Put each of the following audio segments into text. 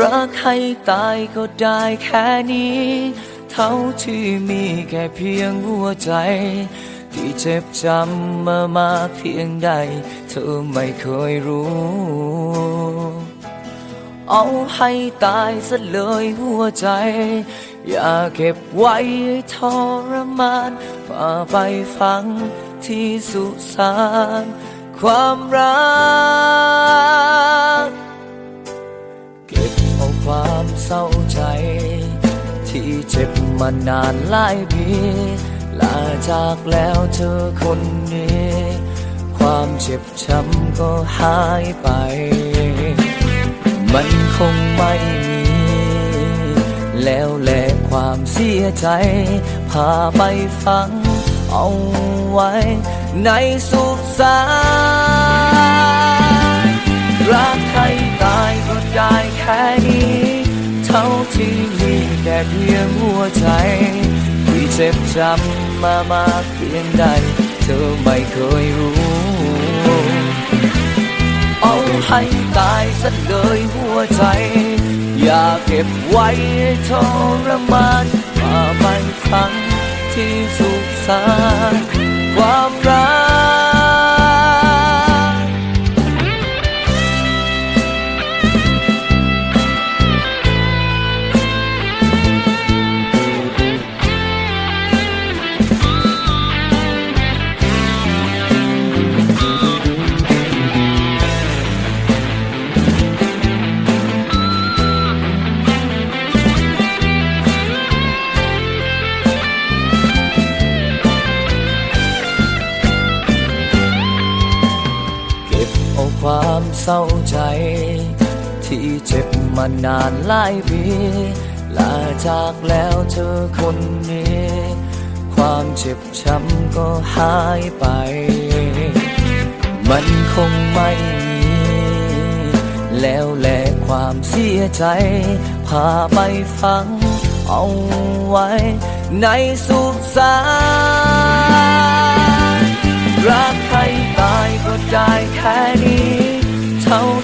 รักให้ตายก็ได้แค่นี้ เท่าที่มีแค่เพียงหัวใจ ที่เจ็บจำมามากเพียงใด เธอไม่เคยรู้ เอาให้ตายซะเลยหัวใจ อย่าเก็บไว้ทรมานพาไปฟังที่สุสานความรัก เจ็บมานานหลายปีลาจากแล้วเธอคนนี้ ความเจ็บช้ำก็หายไป มันคงไม่มี แล้วแลความเสียใจ พาไปฟังเอาไว้ ในสุสานรักใครตายก็ได้แค่นี้ เท่าที่มีแค่เพียงหัวใจที่เจ็บจำมามากเพียงใด เธอไม่เคยรู้ เอาให้ตายซะเลยหัวใจ อย่าเก็บไว้ทรมานมาไปครั้งที่สุขสาน เอาความเศร้าใจ ที่เจ็บมานานหลายปีลาจากแล้วเธอคนนี้ ความเจ็บช้ำก็หายไป มันคงไม่มีแล้วแลความเสียใจ พาไปฟังเอาไว้ในสุสาน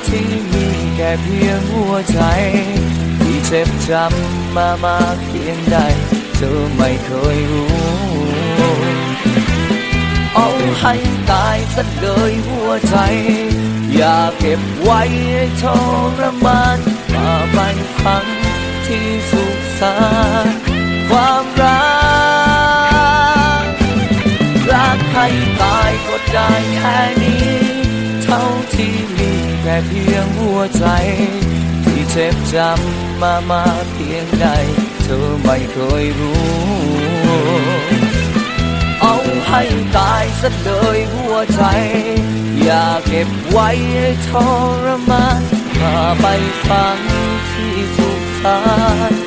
ที่มีแค่เพียงหัวใจ ที่เจ็บจำมามากเพียงใด เธอไม่เคยรู้ เอาให้ตายซะเลยหัวใจ อย่าเก็บไว้ให้ทรมานมาไปฟังที่สุสานความรัก รักใครตายก็ได้แค่นี้ เท่าที่มี แค่เพียงหัวใจ ที่เจ็บจำมามาเพียงใด เธอไม่เคยรู้ เอาให้ตายซะเลยหัวใจ อย่าเก็บไว้ให้ทรมานพาไปฟังที่สุสาน